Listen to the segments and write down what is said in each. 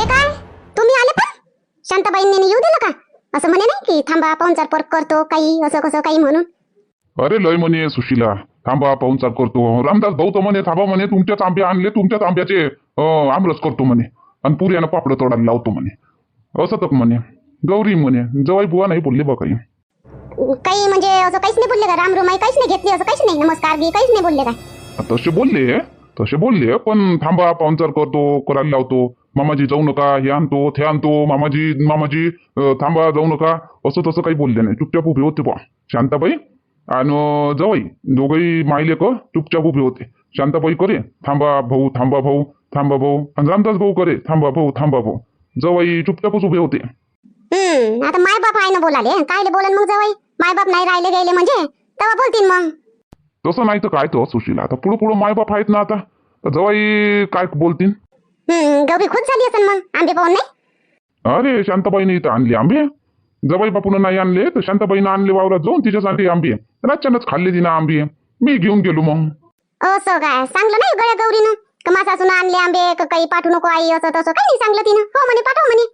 हे काय? तुम्ही आले पण? शांताबाईंनी येऊ दिलं का? असं म्हणे नाही की थांबा पाहुणचार पर करतो काही असं कसं काही म्हणून. अरे लय म्हणे सुशीला. थांबा पाहुणचार करतो. रामदास भाऊ तर म्हणे थांबा म्हणे तुमच्याच आंबे आणले तुमच्याच आंब्याचे आमरस करतो म्हणे. आणि पुऱ्यानं पापड तोडायला लावतो म्हणे. असं तर म्हणे. गौरी म्हणे जवाई बुवा नाही बोलले बा काही. काही म्हणजे असं काहीच नाही बोलले का? रामरुमाई काहीच नाही घेतली असं काहीच नाही? नमस्कार बी काहीच नाही बोलले का? तसे बोलले तसे बोलले पण थांबा पाहुणचार करतो करायला लावतो. मामाजी जाऊ नका हे आणतो ते आणतो मामाजी मामाजी थांबा जाऊ नका. असं तसं काही बोलले नाही. चुपचाप उभे होते बा शांताबाई आणि जवाई. दोघंही मायले क चुपचाप उभे होते. शांताबाई करे. थांबा भाऊ थांबा भाऊ थांबा भाऊ. आणि रामदास भाऊ करे. थांबा भाऊ थांबा भाऊ. जवाई चुपचापच उभे होते. हम्म आता माय बाप आहे ना बोलाले कायले बोलन मग जवाई? माय बाप नाही राहिले गेले म्हणजे? तेव्हा बोलतील मग. तसं नाही तर काय तर सुशीला? आता पुढं पुढं मायबाप आहेत ना आता. तर जवाई काय बोलतील गौरी खुश झाली असेल मग आंबे पाहून नाही? अरे शांताबाईने इथं आणले आंबे. जबाई बापून नाही आणले तर शांताबाईनं आणले वावरात जाऊन तिच्यासाठी आंबे. रातच्यानंच खाल्ले तिनं आंबे. मी घेऊन गेलो मग. असं काय? सांगलं नाही गळ्या गौरीनं? का माझा आणले आंबे का काही पाठवू नको आई असं तसं? काही नाही सांगलं तिनं. हो म्हणे पाठव म्हणे.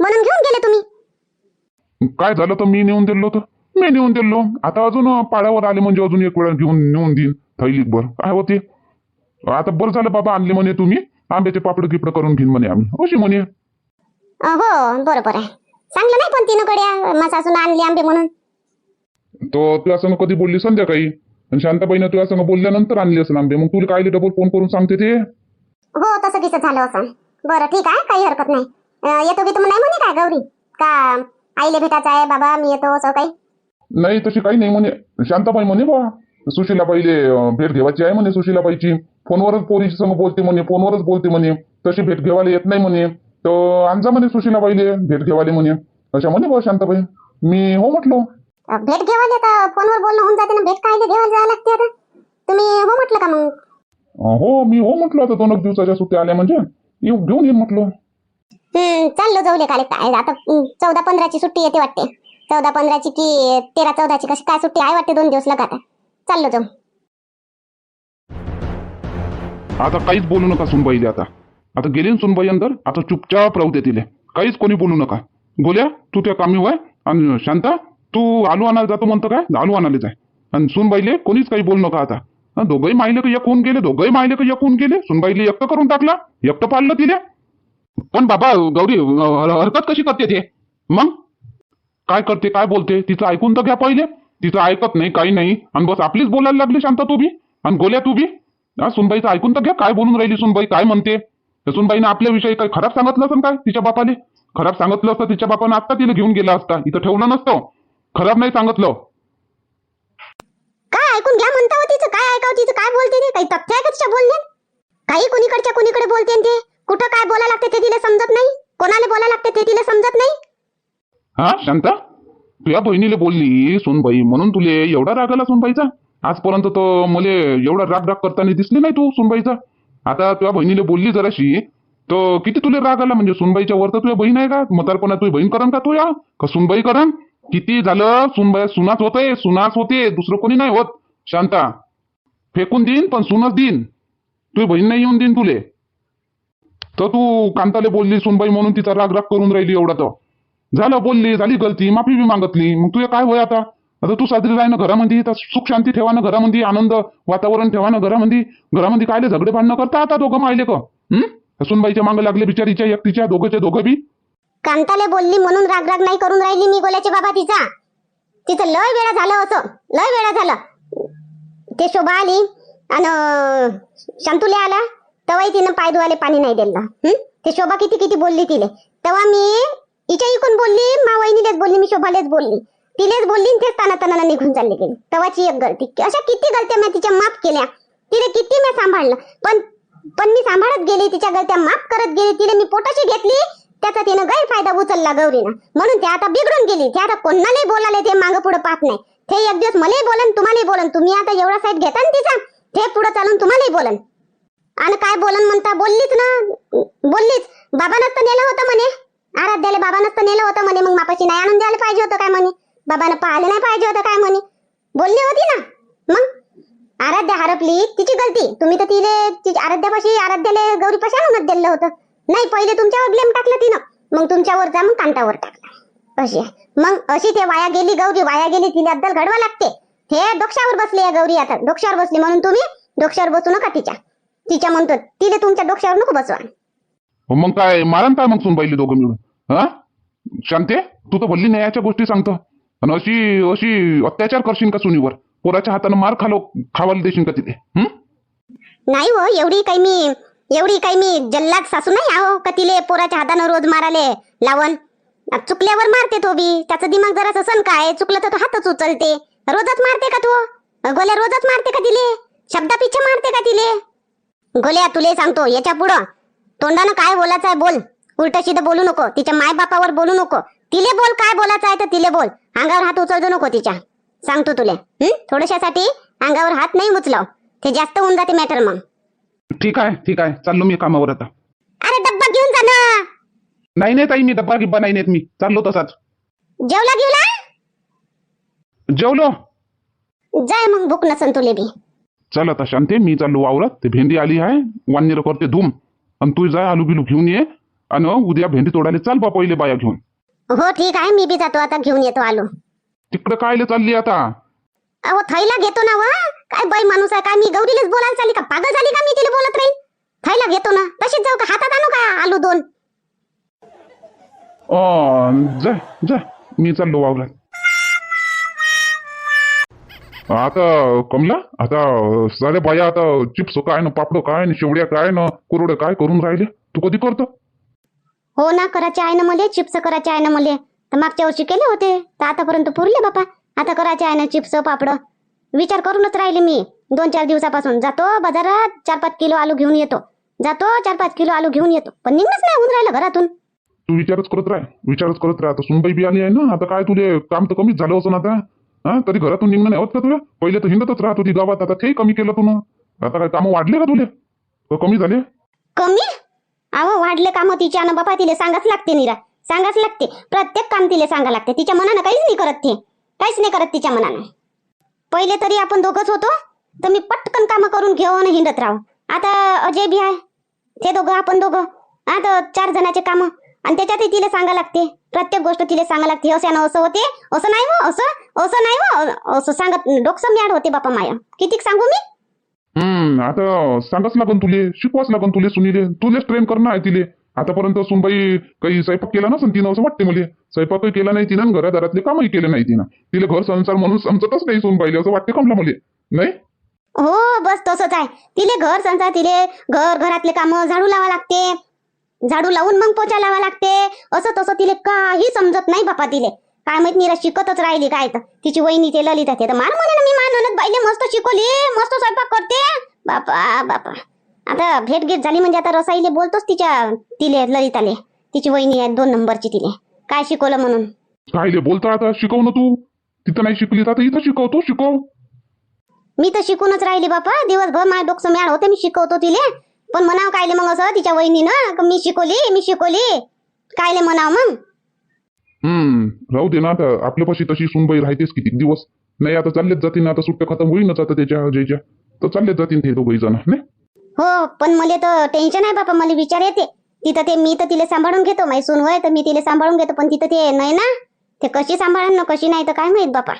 म्हणून घेऊन गेले तुम्ही. काय झालं तर मी नेऊन दिलो तर? मी नेऊन दिलो. आता अजून पाड्यावर आले म्हणजे अजून एक वेळा घेऊन नेऊन देईन थैलीक भर काय होते? आता बरं झालं बाबा आणले म्हणे तुम्ही. आंब्याचे पापड गिपड करून घेईन म्हणे आम्ही. अशी म्हणे. हो बरोबर आहे. सांगलं नाही पण तिनं गड्या माझा सासून आणले आंबे म्हणून. तो तुला संग कधी बोलली संध्याकाळी? आणि शांताबाईनं तुला संग बोलल्यानंतर आणले असं आंबे. मग तुला काय डबल फोन करून सांगते ते? हो तसं किस झालं असं. बरं ठीक आहे. काही हरकत नाही. अ, येतो की तुम्ही नाही म्हणे काय गौरी? का आईले भेटायचं आहे बाबा मी येतो असं काही? नाही तशी काही नाही म्हणे. शांताबाई म्हणे बा. सुशीलाबाईले अं, भेट घेवायची आहे म्हणे सुशीलाबाईची. फोनवरच पोरीची संग बोलते म्हणे फोनवरच बोलते म्हणे. तशी भेट घेवायला येत नाही म्हणे. तर आणजा म्हणे सुशीलाबाईले भेट घेवाले म्हणे. अशा म्हणे बा शांताबाई. मी हो म्हटलो. भेट घेवायला तर फोनवर बोलणं होऊन जाते ना भेट काय घेवायला जायला लागते आता? तुम्ही हो म्हटलं का मग? हो मी हो म्हटलो आता दोन दिवसाच्या सुट्ट्या आल्या म्हणजे. येऊ घेऊन येईन म्हटलो. चाललो जाऊ दे काले काय आता चौदा पंधराची सुट्टी येते वाटते. चौदा पंधराची की तेरा चौदाची कशी काय सुट्टी आहे वाटते दोन दिवस लगातार चाललो जाऊ. आता काहीच बोलू नका सुनबाईले आता. आता गेली ना सुनबाई अंदर आता चुपचाप राहू दे तिले. काहीच कोणी बोलू नका. गोल्या तू त्या कामी वय आणि शांता तू आलू आणायला जातो म्हणतो काय? आलू आणायला जाय. आणि सुनबाईले कोणीच काही बोलू नका आता. हं, दोघंही का एक होऊन गेले? दोघंही माहिले का एक होऊन गेले? सुनबाईले एकटं करून टाकला एकटं पाडलं तिले. पण बाबा गौरी हरकत कशी करते ते? मग? काय करते काय बोलते? तिचं ऐकून तर घ्या पहिले. तिचं ऐकत नाही काही नाही. आणि बस आपलीच बोलायला लागली शांता तू बी. आणि गोल्या तू बी. हा सुनबाईचं ऐकून तर घ्या काय बोलून राहिली सुनबाई काय म्हणते? सुनबाईनं आपल्याविषयी काही खराब सांगितलं असं काय तिच्या बापाले? खराब सांगितलं असतं तिच्या बापानं आत्ता तिला घेऊन गेला असता इथं ठेवलं नसतं. खराब नाही सांगितलं. काय ऐकून घ्या म्हणता हो तिचं काय ऐकावं तिचं काय बोलते ते? काही तथ्य आहे का तिच्या बोलण्यात? काही कुणीकडच्या कुणीकडे बोलते ते? कुठं काय बोलायला लागते ते तिला समजत नाही? कोणाला बोलायला लागते ते तिला समजत नाही? हा शांता? तुझ्या बहिणीला बोलली सोनबाई म्हणून तुले एवढा राग आला सोनबाईचा? आजपर्यंत तर मले एवढा राग राग करताना दिसली नाही तू सुनबाईचा. आता तुझ्या बहिणीला बोलली जराशी तर किती तुले राग आला म्हणजे सुनबाईच्या वर? तर तुझ्या बहीण आहे का? म्हातारपणा तुझी बहीण करण का तू या? का सुनबाई करण? किती झालं? सुनबाई सुनाच होते सुनाच होते दुसरं कोणी नाही होत. शांता फेकून देईन पण सुनच देईन तुझी बहीण नाही येऊन देईन तुले. तर तू कांताले बोलली सुनबाई म्हणून तिचा राग राग करून राहिली एवढा तर. झालं बोलली झाली गलती माफी बी मागतली. मग तुझे काय होय आता? आता तू साजरी राह ना घरामध्ये तर सुख शांती ठेवा ना घरामध्ये आनंद वातावरण ठेवा ना घरामध्ये घरामध्ये कायले झगडे भांडणं करता आता दोघं मायले का हं? सुनबाईच्या मागे लागले बिचारीच्या एकटीच्या दोघंच्या दोघं बी? कांताले बोलली म्हणून राग राग नाही करून राहिली मी गोल्याचे बाबा तिचा. तिचं लय वेळा झालं असं लय वेळा झालं. ते शोभा आली आणि शांतुले आला तेव्हाही तिनं पाय धुवाले पाणी नाही दिलं ते शोभा किती किती बोलली तिले. तेव्हा मी हिच्या इकून बोलली मा वहिनीलेच बोलली मी शोभालेच बोलली. तिलेच बोलली आणि तेच ताना निघून चालली गेली. तवाची एक गलती. अशा किती गलत्या मी तिच्या माफ केल्या. तिने किती मी सांभाळलं. पण पण मी सांभाळत गेली तिच्या गलत्या माफ करत गेली तिने मी पोटाशी घेतली त्याचा तिनं गैरफायदा उचलला गौरीनं. म्हणून ते आता बिघडून गेली. ते आता कोणालाही बोलाले ते मागं पुढे पाहत नाही. ते एक दिवस मलाही बोलन तुम्हालाही बोलन. तुम्ही आता एवढा साईड घेता ना तिचा ते पुढे चालून तुम्हालाही बोलन. आणि काय बोलन म्हणता बोललीच ना. बोललीच. बाबा नसतं नेलं होतं म्हणे. आराध्याला बाबा नसतं नेलं होतं म्हणे. मग मापाशी नाही आणून द्यायला पाहिजे होतं काय म्हणे? बाबानं पाहिलं नाही पाहिजे होतं काय म्हणे? बोलली होती ना. मग? आराध्या हरपली तिची गलती. तुम्ही तर तिले आराध्यापाशी आराध्याला गौरीपाशी आणूनच दिलं होतं. नाही पहिले तुमच्यावर ब्लेम टाकलं तिनं. मग तुमच्यावर जा मग कांतावर टाकला अशी मग अशी ते वाया गेली गौरी वाया गेली तिला अद्दल घडवा लागते. हे डोक्षावर बसली या गौरी आता. डोक्षावर बसली म्हणून तुम्ही डोक्षावर बसू नका तिच्या. तिच्या म्हणतो तिने तुमच्या डोक्षावर नको बसवा. हो मग काय मारण काय मग सुनबाईले दोघं मिळून? हा? शांते तू तर बोलली नाही याच्या गोष्टी सांगतो. आणि अशी अशी अत्याचार करशील का सुनीवर? पोराच्या हातानं मार खालो खावायला देशील का तिथे? नाही हो एवढी काही मी एवढी काही मी जल्लाद सासू नाही आहो का तिले पोराच्या हातानं रोज माराले लावण? चुकल्यावर मारते तो बी. त्याचं दिमाग जरा सण काय? चुकलं तर तो हातच उचलते. रोजच मारते का तू? गोल्या रोजच मारते का तिले? शब्दापिच्छे मारते का तिले? गोल्या तुले सांगतो याच्या पुढं. तोंडानं काय बोलायचं आहे बोल. उलट शिद बोलू नको. तिच्या माय बापावर बोलू नको. तिले बोल काय बोलायचं आहे तर तिले बोल. अंगावर हात उचलतो नको तिच्या. सांगतो तुले? थोड्याशासाठी अंगावर हात नाही उचलाव. ते जास्त होऊन जाते मॅटर मग. ठीक आहे ठीक आहे. चाललो मी कामावर आता. अरे डब्बा घेऊन जा ना. नाही नाही ताई मी डब्बा गिब्बा नाही नेत मी. चाललो तसाच. जेवला घेऊला जेवलो. जाय मग भूक नसन तुले बी. चल आता शांते मी चाललो वावरात. ते भेंडी आली आहे. वानेर करते धूम. आणि तू जाय आलू बिलू घेऊन ये. आणि उद्या भेंडी तोडायला चाल बा पहिले बाया घेऊन. हो ठीक आहे. मी बी जातो. आता घेऊन येतो आलू. तिकडं कायले चालली आता? अहो थैला घेतो ना वा. काय बाई माणूस आहे काय मी गौरीलाच बोलायला चालली का? पागल झाली का मी तिला बोलत राहीन? थैला घेतो ना. तशीच जाऊ का? हातात आणू का आलू दोन? अं, मी चाललो वावरात. आता कमला आता सारे बाया आता चिप्स काय ना पापड काय ना शेवड्या काय ना कुरवड्या काय करून राहिले? तू कधी करतो? हो ना करायचे आहे ना मले चिप्स करायचे आहे ना मले. तर मागच्या वर्षी केले होते तर आतापर्यंत पुरले बापा. आता करायचे आहे ना चिप्स पापड. विचार करूनच राहिले मी. दोन चार दिवसापासून. जातो बाजारात चार पाच किलो आलू घेऊन येतो. जातो चार पाच किलो आलू घेऊन येतो. पण निघणंच नाही होऊन राहिलं घरातून. तू विचारच करत राह विचारच करत राह. आता सुनबाई बी आली आहे ना आता काय तुले काम तर कमीच झालं असं आता. हा कधी घरातून निघणं नाही होत का तुला? पहिले तर हिंडतच राहत होती गावात आता ते कमी केलं तू आता काय कामं वाढले का तुले? का कमी झाले. कमी? अहो वाढले काम तिच्या ना बापा तिला सांगाच लागते निरा. सांगाच लागते. प्रत्येक काम तिला सांगा लागते. तिच्या मनानं काहीच नाही करत ते. काहीच नाही करत तिच्या मनानं. पहिले तरी आपण दोघंच होतो. तर मी पटकन कामं करून घेऊन हिंडत राहू. आता अजय बी आहे. ते दोघं आपण दोघं. आता चार जणाचे कामं. आणि त्याच्यातही तिला सांगा लागते. प्रत्येक गोष्ट तिला सांगा लागते. असं असं होते. असं नाही हो असं. असं नाही हो असं सांगत डोकसं मॅड होते बापा माया. कितीक सांगू मी? हम्म आता सांगाच लागन तुले शिकवाच लागन तुले सुनीले. तुलेच ट्रेन करणं आहे तिले. आतापर्यंत सुनबाई काही स्वयंपाक केला नसेल तिनं असं वाटते मला. स्वयंपाकही केला नाही तिनं आणि घरादारातले कामही केले नाही तिनं. तिले घर संसार म्हणून समजतच नाही सुनबाईले असं वाटते कमला मला? नाही? हो बस तसंच आहे. तिले घर संसार तिले घर घरातले काम झाडू लावा लागते. झाडू लावून मग पोचा लावा लागते. असं तसं तिले काही समजत नाही बापा तिले. काय माहीत निरा शिकतच राहिली काय तर. तिची वहिनी ते ललिता ते तर मार म्हणे ना मी मान म्हणत बाईले मस्त शिकवली मस्त स्वयंपाक करते. बापा बापा. आता भेट घेत झाली म्हणजे आता रसाईले बोलतोच तिच्या तिले ललिताले. तिची वहिनी आहे दोन नंबरची तिले. काय शिकवलं म्हणून? कायले बोलता आता शिकव ना तू. तिथं नाही शिकली तर आता इथं शिकवतो शिकव. मी तर शिकूनच राहिली बापा. दिवसभर माझ्या डोकं मॅड होते मी शिकवतो तिले. पण म्हणाव कायले मग असं तिच्या वहिनीनं का मी शिकवली मी शिकवली. कायले म्हणाव मग? हम्म. राहू दे ना आता. आपल्यापाशी तशी सुनबाई राहतेच किती दिवस. नाही आता चाललेच जातील ना आता सुट्ट्या खतम होईनच आता त्याच्या जयच्या. तर चाललेच जातील ते दोघही जण नाही? हो पण मला तर टेन्शन आहे बापा. मला विचार येते. तिथं ते मी तर तिला सांभाळून घेतो. माही सून होय तर मी तिला सांभाळून घेतो. पण तिथं ते नाही ना. ते कशी सांभाळन ना कशी नाही तर काय माहीत बापा.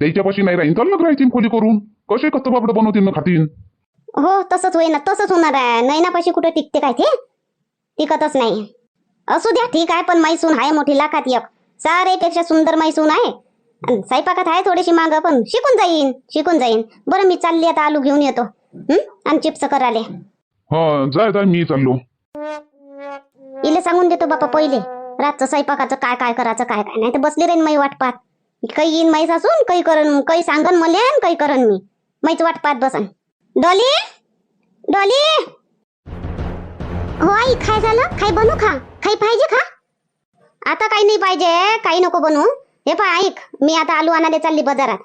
त्याच्यापाशी नाही राहीन. चाललं राहायची खोली करून? कसे कच्चं बापड बनवतील ना खातील हो तसंच होईना. तसंच होणार आहे. नैनापाशी कुठे टिकते काय ते? टिकतच नाही. असू द्या ठीक आहे पण माई सून आहे मोठी लाखात एक. सारेपेक्षा सुंदर माई सून आहे. आणि स्वयंपाकात आहे थोडीशी माग पण शिकून जाईन शिकून जाईन. बरं मी चालली आता आलू घेऊन येतो. हं? आणि चिप्स कराले हा जाय जाय मी चाललो. इले सांगून देतो बापा पहिले. रातचं स्वयंपाकाचं काय काय करायचं काय काय नाही तर बसली राहीन माई वाट पाहत काही येईन माई सासून काही करन काही सांगन मले आणि काही करन मी. माईच वाट पाहत बसन. डॉली? डॉली? हो आई काय झालं? काय बनू खा. काही पाहिजे खा आता काही नाही पाहिजे काही नको बनवू. हे पहा ऐक मी आता आलू आणाले चालली बाजारात.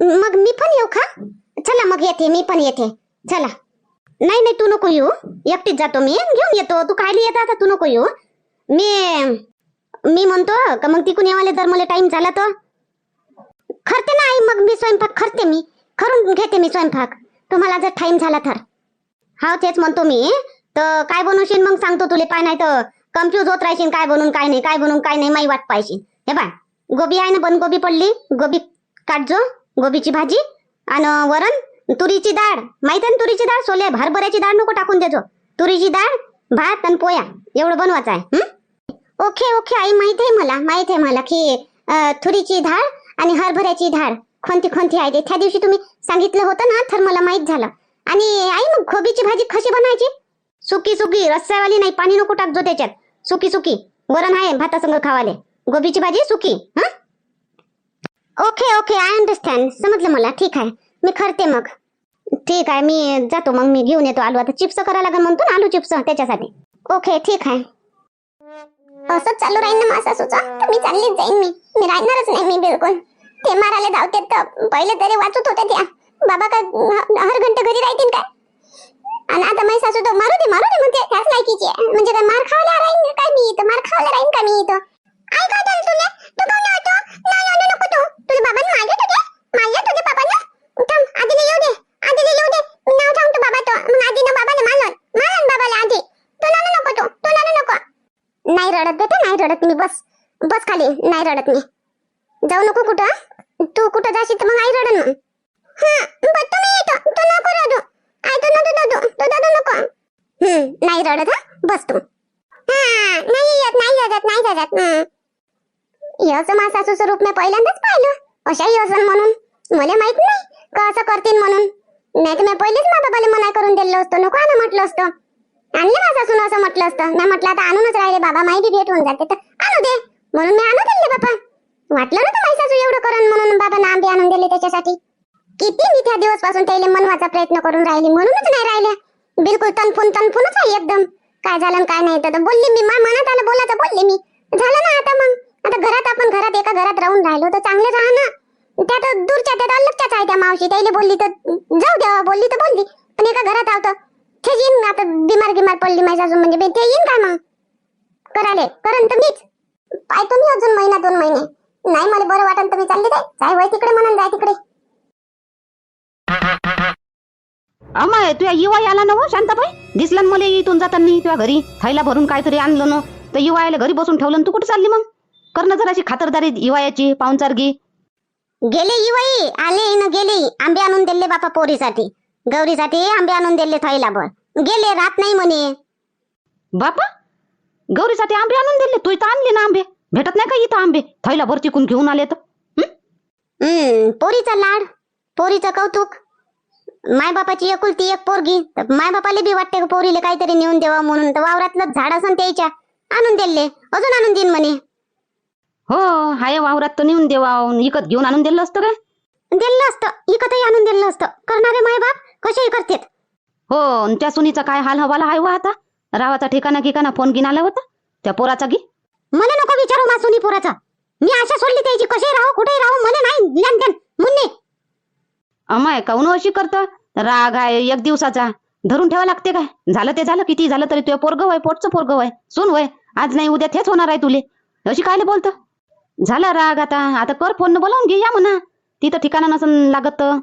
मग मी पण येऊ खा चला मग येते मी पण येते. चला. नाही नाही तू नको येऊ. एकटीच जातो मी. घेऊन येतो. तू खायला येत आता? तू नको येऊ. मी मी म्हणतो का मग तिकून येवाले जर मला टाइम झाला तर? करते ना आई मग मी स्वयंपाक करते मी. खरून घेते मी स्वयंपाक. तुम्हाला जर टाइम झाला तर. हा तेच म्हणतो मी. तर काय बनवशील मग सांगतो तुले पाय नाही तर. कन्फ्यूज होत राहशील काय बनवून काय नाही काय बनवून काय नाही माई वाट पाहिजे हे बाय गोबी आहे ना बंद गोबी पडली गोबी काढजो गोबीची भाजी आणि वरण तुरीची डाळ. माहीत आहे ना तुरीची डाळ? सोले हरभऱ्याची डाळ नको टाकून देजो. तुरीची डाळ भात आणि पोया एवढं बनवायचं आहे ओके ओके आई माहीत आहे मला माहीत आहे मला की तुरीची डाळ आणि हरभऱ्याची डाळ कोणती कोणती आहे. ते त्या दिवशी तुम्ही सांगितलं होतं ना तर मला माहीत झालं. आणि आई मग गोबीची भाजी कशी बनायची सुकी सुकी रस्स्यावाली नाही पाणी नको टाकजो त्याच्यात. सुकी सुकी. वरण आहे भातासंग खावाले. गोबीची भाजी सुकी हा? ओके ओके आय अंडरस्टँड समजलं मला. ठीक आहे. मी करते मग. ठीक आहे मी जातो मग. मी घेऊन येतो आलू. आता चिप्स करा लागेल म्हणतो ना आलू चिप्स त्याच्यासाठी. ओके ठीक आहे. असंच चालू राहील ना माझा सुचा तर मी चाललीच जाईन मी. मी राहणारच नाही मी बिलकुल. ते मारायला धावते तर पहिले तरी वाचत होते त्या. बाबा काय हर घंटे घरी राहतील काय? आणि आता माझी सासू मारू दे मारू दे म्हणते. त्याच लायकीची म्हणजे काय मार खायला राहीन काय मी इथं? मार खायला राहीन का मी इथं? आई काय झालं तू होतो नाही आणू नको तू. तुझ्या बाबांनी तुझे बाबांना? थांब येऊ दे. येऊ दे. नाव सांगतो बाबा तो. मग बाबाला मारलं. मारलं बाबाला आधी तू नानू नको तू. तू नानू नको. नाही रडत बेटा नाही रडत मी. बस. बस खाली. नाही रडत मी. जाऊ नको कुठं? तू कुठं जाशील तर मग आई रडन मग. हा बस तुम्ही येतो तू नको रडू. आई तू रडू नको हम्म नाही रडत हा बस तू हा नाही येत नाही रडत नाही रडत हं. हे सासूचं रूप मी पहिल्यांदाच पाहिलं अशा असं म्हणून. मला माहीत नाही का असं करतील म्हणून. नाही तर मी पहिलेच माझ्या बाबाला मना करून दिलं असतो नको आणा म्हटलं असतं. आणलं माझ्या सासून असं म्हटलं असतं. मी म्हटलं आता आणूनच राहिले बाबा माहिती भेट होऊन जाते तर आणू दे. म्हणून मी आणू दिले बाबा वाटलं ना तर माझी सासू एवढं करण म्हणून बाबा आंबे आणून दिले त्याच्यासाठी. किती मी त्या दिवसपासून त्याला मनवाचा प्रयत्न करून राहिले म्हणूनच नाही राहिल्या. बिलकुल तनफून तनफूनच आहे एकदम. काय झालं काय नाही तर बोलली मी मा- मनात आलं बोलायचं बोलले मी. झालं ना आता मग. आता घरात आपण घरात एका घरात राहून राहिलो तर चांगले राहा ना. त्या तर दूरच्या त्या अलगच्याच आहे त्या मावशी. त्याला बोलली तर जाऊ द्या बोलली तर बोलली. पण एका घरात आहोत ते येईन आता बिमार गिमार पडली माझ्या अजून म्हणजे. ते येईन काय मग? कराले करन तर मीच. पाहतो मी अजून महिना दोन महिने. नाही मला बरं वाटन तर मी चालले जाय जाय वय तिकडे म्हणून जाय तिकडे. अमाय तुझ्या युवा आला ना हो शांताबाई? दिसला ना मला इथून जाताना तुझ्या घरी. थैला भरून काहीतरी आणलं ना. तर युवायाला घरी बसून ठेवलं ना तू कुठे चालली मग? कर ना जराशी खातरदारी युवायाची पाहुणचारगी. गेले इवाई आले न गेले. आंबे आणून दिले बापा पोरीसाठी. गौरीसाठी आंबे आणून दिले थैलाभर गेले रात नाही म्हणे. बापा गौरीसाठी आंबे आणून दिले? तू इथं आणले ना आंबे? भेटत नाही का इथं आंबे? थैला भर चिकून घेऊन आले तर? हम्म पोरीचा लाड पोरीचं कौतुक. मायबापाची एकुलती एक पोरगी. तर मायबापाला बी वाटते पोरीले काहीतरी नेऊन द्यावा म्हणून. तर वावरातलं झाड असन त्याच्या आणून दिले अजून आणून देईन म्हणे. हो हाय वावरात तर नेऊन देवा इकत घेऊन आणून दिलं असतं काय? दिलं असतं. इकतही आणून दिलं असतं करणारे मायबाप कसेही करतेत. हो त्या सुनीचा काय हाल हवाला आहे वा आता? रावाचा ठिकाणा ठिकाणा फोन घेऊन आला होता? त्या पोराचा गी? मला नको विचारू मासुनी पोराचा. मी आशा सोडली त्याची. कसे राहू कुठे राहू. मला नाही ज्ञान मुन्ने. अमाय काऊन हो अशी करतं? राग आहे एक दिवसाचा. धरून ठेवा लागते काय? झालं ते झालं किती झालं तरी तुझ्या पोरग वय पोटचं पोरग वय सून वय. आज नाही उद्या तेच होणार आहे तुले. अशी कायले बोलत? झाला राग आता. आता कर फोन बोलावून घे या म्हणा. तिथं ठिकाणा नसन लागत. तर.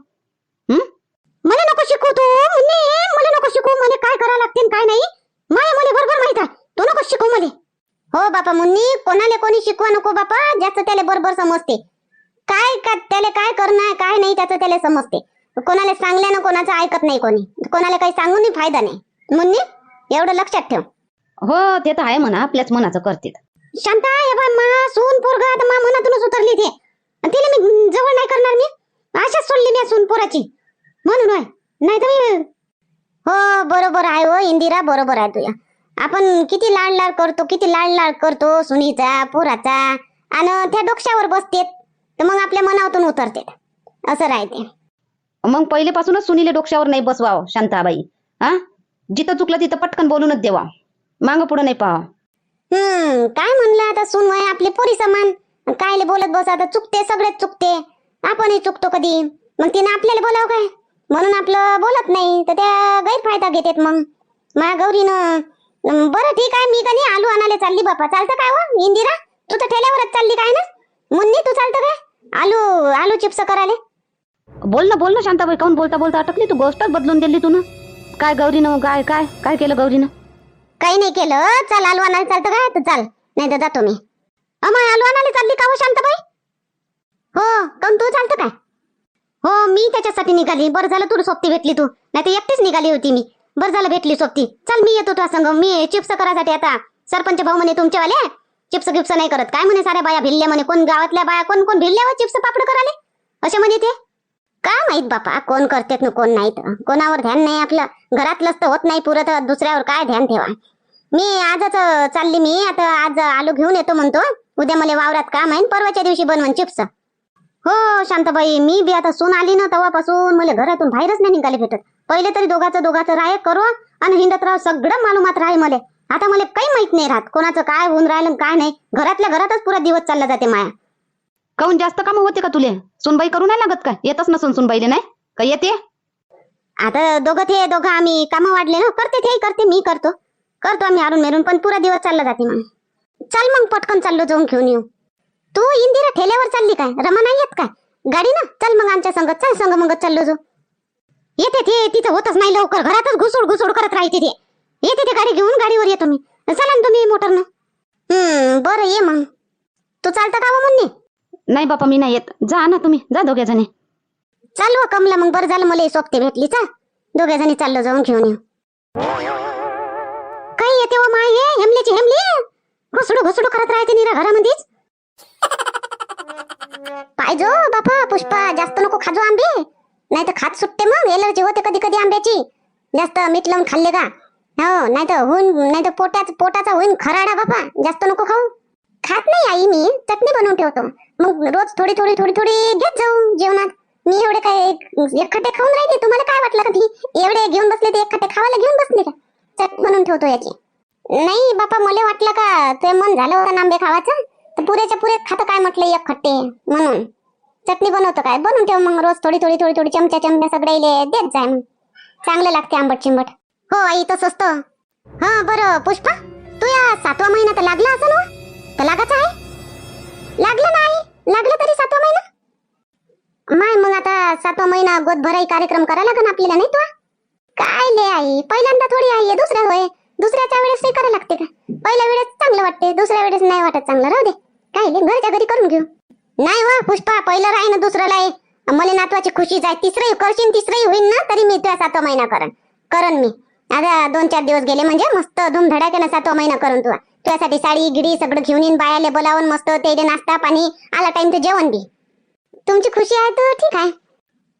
मला नको शिकू तू. मुन्ने मला नको शिकू. मला काय करा लागते काय नाही? माय मला बरोबर माहीत आहे. तू नको शिकू मला. हो बापा मुन्नी कोणाला कोणी शिकवा नको बापा. ज्याचं त्याला बरोबर समजते. काय का त्याला काय करणं आहे काय नाही त्याचं त्याला समजते. कोणाला सांगल्यानं कोणाचं ऐकत नाही कोणी. कोणाला काही सांगूनही फायदा नाही. मुन्नी एवढं लक्षात ठेव. हो ते तर आहे म्हणा आपल्याच मनाचं करते शांता हे बा मा सून पोरगा आता मा मनातूनच उतरली ते. आणि तिला मी जवळ नाही करणार मी. अशाच सोडली मी सून पोराची. म्हणून होय. नाही तर मी हो बरोबर आहे हो इंदिरा बरोबर आहे तुझ्या. आपण किती लाड लाड करतो किती लाड लाड करतो सुनीचा पोराचा. आणि त्या डोक्यावर बसतेत. तर मग आपल्या मनातून उतरते. असं राहते. मग पहिलेपासूनच सुनीले डोक्यावर नाही बसवाव शांताबाई. हा? जिथं चुकलं तिथं पटकन बोलूनच देवा. मागं पुढं नाही पाहा हम्म काय म्हणलं आता सून वय आपली पोरी समान? कायले बोलत बस आता चुकते सगळेच चुकते. आपणही चुकतो कधी. मग तिने आपल्याला बोलाव काय? म्हणून आपलं बोलत नाही तर त्या गैरफायदा घेतात मग. मा गौरीनं बरं ठीक आहे मी कधी आलू आणायला चालली बापा. चालतं काय हो इंदिरा? तू तर ठेल्यावरच चालली काय ना? मुन्नी तू चालतं काय आलू आलू चिप्स करायला. बोल ना बोल ना शांताबाई. काऊन बोलता बोलता अटकली तू? गोष्टच बदलून दिली तू ना काय गौरीनं काय काय काय केलं गौरीनं? काही नाही केलं. चल आलू आणायला चालतं काय तर चाल. नाही तर जातो मी. अमय आलू आणायला चालली का हो शांताबाई? हो काऊन तू चालतं काय हो मी त्याच्यासाठी निघाली. बरं झालं तू सोबती भेटली तू. नाही तर एकटीच निघाली होती मी. बरं झालं भेटली सोबती. चल मी येतो तुझ्या संग. मी चिप्स करायसाठी आता सरपंच भाऊ म्हणे तुमच्यावाले चिप्स गिप्स नाही करत. काय म्हणे साऱ्या बाया भिल्ल्या म्हणे? कोण गावातल्या बाया कोण कोण भिल्ल्यावर चिप्स पापड कराले असे म्हणे ते. काय माहीत बापा? कोण करतेत ना कोण नाहीत. कोणावर ध्यान नाही आपलं. घरातलंच तर होत नाही पुरत दुसऱ्यावर काय ध्यान ठेवा? मी आजच चालली मी. आता आज आलू घेऊन येतो म्हणतो. उद्या मला वावरात काम आहे परवाच्या दिवशी बनवून चिप्स. हो शांताबाई मी बी आता सून आली ना तेव्हापासून मला घरातून बाहेरच नाही निघाले भेटत. पहिले तरी दोघाचं दोघाचं राय करू आणि हिंडत राव सगळं मालूमात राह मला. आता मला काही माहीत नाही राहत कोणाचं काय होऊन राहिलं काय नाही. घरातल्या घरातच पुरा दिवस चालला जाते माया. काऊन जास्त कामं होते का तुले? सुनबाई करू नाही लागत काय? येतच नसून सुनबाईले नाही? का येते? आता दोघं ते दोघं आम्ही कामं वाढले ना. करते ते करते मी करतो. करतो आम्ही हारून मेरून पण पुरा दिवस चालला जाते मग चल मग पटकन चाललो जाऊन घेऊन येऊ. तू इंदिरा ठेल्यावर चालली काय? रमा नाही येत काय? गाडी ना? चल मग आमच्या संगत. चल संग मग चाललो जाऊ. येते ते तिथं होतच नाही लवकर. घरातच घुसूड घुसूड करत राहते ते येते ते गाडी घेऊन गाडीवर येतो मी. चला ना तुम्ही मोटरनं. हम्म बरं ये मग. तू चालतं का हो मुन्नी? नाही बापा मी नाही येत. जा ना तुम्ही. जा दोघ्या जणी चालू हो कमला मग. बरं झालं मला सोबती भेटली. चल दोघे जणी चाललो जाऊन घेऊन येऊ. काय येते व माय? हे हेमल्याची हेमली? घुसडू घुसडू करत राहते निरा घरामध्येच. पाहिजो बापा पुष्पा जास्त नको खाजो आंबे. नाही तर खात सुटते मग. एलर्जी होते कधी कधी आंब्याची. जास्त मीठ लावून खाल्ले का? हो नाही तर होईन नाही तर पोटाच पोटाचा होईन खराडा बापा. जास्त नको खाऊ. खात नाही आई मी. चटणी बनवून ठेवतो. मग रोज थोडी थोडी थोडी थोडी घेत जाऊ जेवणात. मी एवढे काय एकखटे खाऊन राहिले. तुम्हाला काय वाटलं कधी एवढे घेऊन बसले ते एकखटे खावायला घेऊन बसले का? चटणी बनवून ठेवतो याची. नाही बापा मला वाटलं का ते मन झालं होतं आंबे खावायचं तर पुरेच्या पुरे खातं काय म्हटलं एक खट्टे म्हणून. चटणी बनवतो काय? बनवून ठेव मग रोज थोडी थोडी थोडी थोडी चमच्या चमच्या सगळ्याले देत जाय मग. चांगलं लागते आंबट चिंबट. हो आई तसंच तर हा बरं पुष्पा तू या सातवा महिना तर लागला असं ना हो. तर लागाच आहे? लागलं नाही लागलं तरी सातवा महिना? माय मग आता सातवा महिना गोद भराई कार्यक्रम करायला लागन आपल्याला नाही तुला काय ले आई? पहिल्यांदा थोडी आई आहे दुसऱ्या होय. दुसऱ्याच्या वेळेस नाही करायला लागते का? पहिल्या वेळेस चांगलं वाटते दुसऱ्या वेळेस नाही वाटत चांगलं. राहू दे. काय ले घरच्या घरी करून घेऊ. नाही वा पुष्पा पहिलं राही ना दुसऱ्याला आहे मला नातवाची खुशी जाय तिसरंही करशील तिसरंही होईल ना तरी मी तुझ्या सातवा महिना करन करन मी. आता दोन चार दिवस गेले म्हणजे मस्त धुमधडाक्यानं सातवा महिना करून तुला. तुझ्यासाठी साडी गिडी सगळं घेऊन येईन बायाले बोलावून मस्त ते नाश्ता पाणी आला टाइम ते जेवण बी. तुमची खुशी आहे तर ठीक आहे.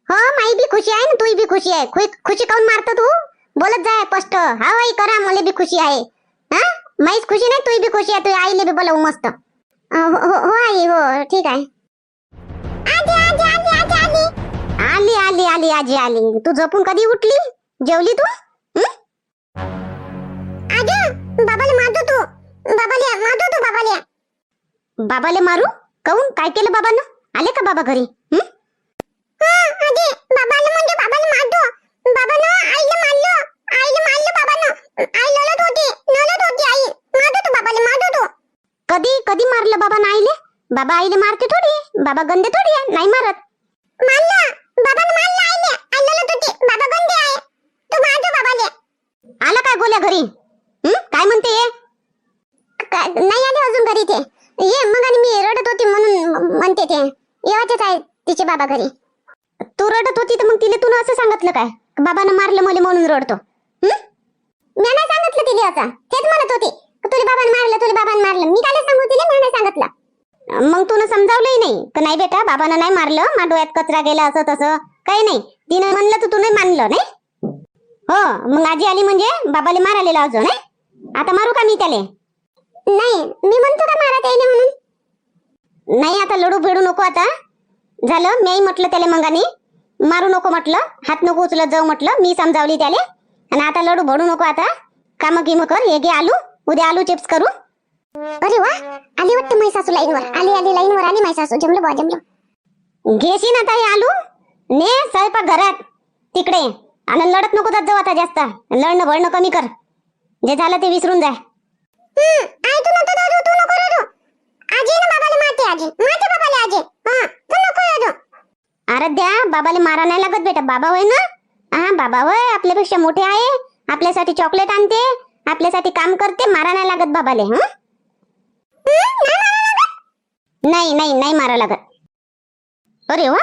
हो माई बी खुशी आहे ना तू बी खुशी आहे. खुशी काऊन मारतो तू? बोलत जाय स्पष्ट. हा आई करा मला बी खुशी आहे. हा? माईच खुशी नाही तू बी खुशी आहे तुझ्या आईले बी बोलावू मस्त. हो, हो हो- आई हो ठीक आहे. आजी, आली. आली आली आजी आली. तू झोपून कधी उठली? जेवली तू? बाबाले मारतो तू. बाबाले मारतो तू बाबाले. बाबाले मारू? काऊन? काय केलं बाबानं? आले का बाबा घरी? बाबाला म्हणजे बाबाला मारतो. बाबानं आईला मारलं. आईला मारलं बाबानं. आई लढत होती लढत होती आई. मारतो तू बाबाला मारतो तू. कधी कधी मारलं बाबा आईले? बाबा आईले मारते थोडी. बाबा गंदे थोडी आहे नाही मारत मारलं बाबानं मारलं आईले आई लढत होती बाबा गंदे आहे तू मारतो बाबाले आला काय गोल्या घरी? हं? काय म्हणते ये नाही आले अजून घरी ते. ये मग आणि मी रडत होती म्हणून म्हणते ते. येवाचेच आहे तिचे बाबा घरी. तू रडत होती तर मग तिला तू असं सांगितलं काय? बाबानं मारलं मला म्हणून रडतो. हं? मी नाही सांगितलं तिला असं. तेच म्हणत होती. तुला बाबानं मारलं तुला बाबानं मारलं. मी काय सांगू तिला मी नाही सांगितलं. मग तू समजावलंही नाही. का नाही बेटा बाबानं नाही मारलं. मा डोळ्यात कचरा गेला असं तसं. काही नाही. तिनं म्हणलं तर तू नाही मानलं नाही? हो मग आजी आली म्हणजे? बाबाले मारायला लावजो नाही? आता मारू का मी त्याले? नाही मी म्हणतो का मारा त्याने म्हणून? नाही आता लढू भिडू नको आता. झालं मी म्हटलं त्याला मंगानी. मारू नको म्हटलं हात नको उचलत जाऊ म्हटलं मी समजावली त्याले. आणि आता लढू भडू नको आता. काम गिम कर हे घे आलू. उद्या आलू चिप्स करू. अरे वा आली वाटतं मै सासू लाईनवर आली आली लाईनवर आली मै सासू. जमलं बा जमलं. घेशील आता हे आलू. ने स्वयंपाक घरात. तिकडे. आणि लढत नको जात जाऊ आता जास्त. लढणं भरणं कमी कर. जे झालं ते विसरून जाय तू तू ना बाबाला हा तू मारा नाही लागत बेटा. बाबा होय ना? हा बाबा होय आपल्यापेक्षा मोठे आहे. आपल्यासाठी चॉकलेट आणते. आपल्यासाठी काम करते. मारा नाही लागत बाबाले हं? नाही नाही नाही मारा लागत. अरे वा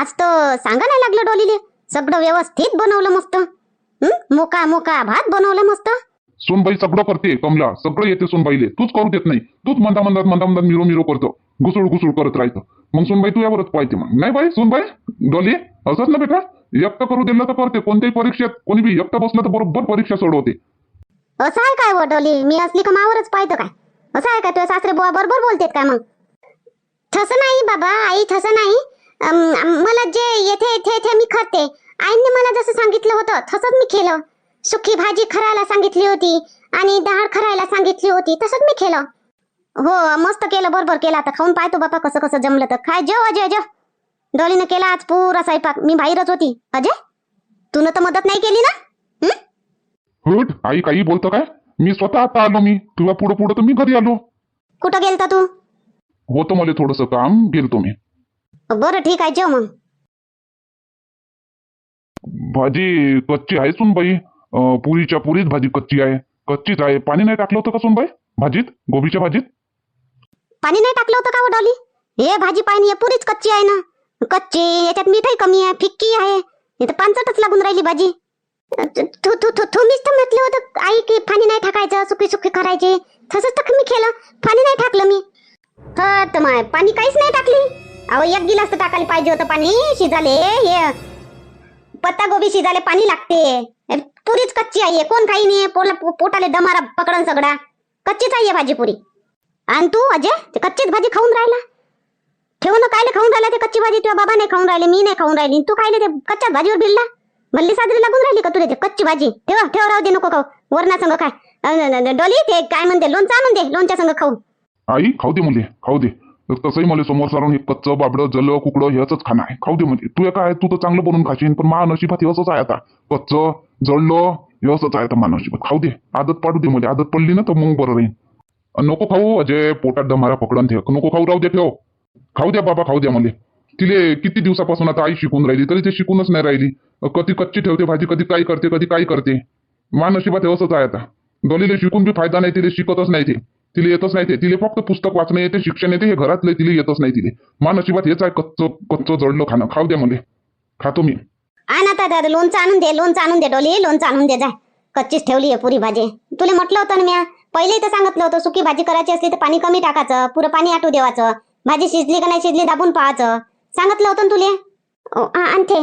आज तर सांगा नाही लागलं डोलीले. सगळं व्यवस्थित बनवलं मस्त. हं? मोका मोका भात बनवलं मस्त. सोनबाई सगळं करते कमला. सगळं येते सोनबाईले. तूच करू देत नाही. तूच मंदा मंदात मंदा मंदात मिरो मिरो करतो. घुसळ घुसळ करत राहतो. मग सोनबाई तू यावरच पाहिजे मग. नाही बाई सोनबाई? डोली असंच ना बेटा? एकटं करू दिलं तर करते. कोणत्याही परीक्षेत कोणी बी एकटं बसलं तर बरोबर परीक्षा सोडवते. असं आहे काय हो डोली? मी असली का मावरच पाहतो काय? असं आहे काय तुझे सासरे बुवा बरोबर बोलतेत काय मग? तसं नाही बाबा आई तसं नाही. मला जे येथे येथे मी खाते आईने मला जसं सांगितलं होतं तसंच मी केलं. सुकी भाजी खरायला सांगितली होती आणि डाळ खरायला सांगितली होती तसंच मी केलं. हो मस्त केलं बरोबर केलं. आता खाऊन पाहतो बापा कसं कसं जमलं तर. काय जेव अजय जेव. डोलीनं केला आज पुरा स्वयंपाक. मी बाहेरच होती. अजय तूनं तर मदत नाही केली ना? हट आई काही बोलतो काय? मी स्वतः आता आलो मी. तुला पुढं पुढं तर मी घरी आलो. कुठं गेलता तू? होतं मला थोडंसं काम गेलतो मी. बरं ठीक आहे जेव मग. भाजी कच्ची आहे सुनबाई. पुरीच्या पुरीच भाजी कच्ची आहे. कच्चीच आहे. पाणी नाही टाकलं होतं का सुनबाई? भाजीत? गोबीच्या भाजीत? पाणी नाही टाकलं होतं का हो, डॉली? हे भाजी पाणी आहे पुरीच कच्ची आहे ना. कच्ची याच्यात मिठाई कमी आहे फिक्की आहे. इथं पानसटच लागून राहिली भाजी. तू तू तू तुम्हीच तर म्हटलं होतं आई की पाणी नाही टाकायचं सुकी सुकी करायचे. तसंच तर मी केलं पाणी नाही टाकलं मी. तर तर माय पाणी काहीच नाही टाकली. अहो एक गिलास तर टाकायला पाहिजे होतं पाणी शिजाले हे. पत्ता गोबी शिजाले पाणी लागते. पुरीच कच्ची आहे. कोण खाई नाही पोटाले दमारा पकडन सगळा. कच्चीच आहे भाजी पुरी. आणि तू अजय कच्चीच भाजी खाऊन राहिला? ठेव ना कायले खाऊन राहिला ते कच्ची भाजी? तुझ्या बाबा नाही खाऊन राहिले मी नाही खाऊन राहिली. तू खायले ते कच्च्याच भाजीवर भिडला? भल्ली साजरी लागून राहिली का तुला ते कच्ची भाजी? ठेव ठेव राहू दे नको खाऊ. वरणा संग काय डोली ते काय म्हणते? लोणचं आणून दे लोणच्या संग खाऊ. आई खाऊ दे मुली. खाऊ दे. तसंही मला समोर सारून हे कच्चं बाबडं जल कुकडं ह्याच खाणं आहे. खाऊ दे म्हणजे. तू काय तू तर चांगलं बनवून खाशील पण महानशिबात असंच आहे आता. कच्चं जळलं हे असंच आहे आता महानशिबात खाऊ दे. आदत पाडू दे म्हणजे. आदत पडली ना तर मग बरं राहील. नको खाऊ अजय. पोटात डमारा पकडून ठेव नको खाऊ राहू दे ठेव. खाऊ द्या बाबा खाऊ द्या मला. तिले किती दिवसापासून आता आई शिकून राहिली? तरी ते शिकूनच नाही राहिली. कधी कच्ची ठेवते भाजी कधी काय करते कधी काय करते. महानशिबात हे असंच आहे आता. दलीले शिकून बी फायदा नाही तिले शिकतच नाही ते. तिला येतच नाही ते. तिले फक्त पुस्तक वाचणं येते शिक्षण येते हे घरातले तिला येतच नाही तिले. मा नशिबात हेच आहे कच्च कच्च जळलं खाणं. खाऊ द्या मला. खातो मी. आण आता दादा लोणचं आणून दे लोणचं आणून दे डोली. लोणचं आणून दे जाय कच्चीच ठेवली आहे पुरी भाजी. तुला म्हटलं होतं ना म्या पहिले तर सांगितलं होतं सुकी भाजी करायची असली तर पाणी कमी टाकायचं पुरं पाणी आटू देवाचं. भाजी शिजली का नाही शिजली दाबून पाहायचं. सांगितलं होतं ना तुले? आणते.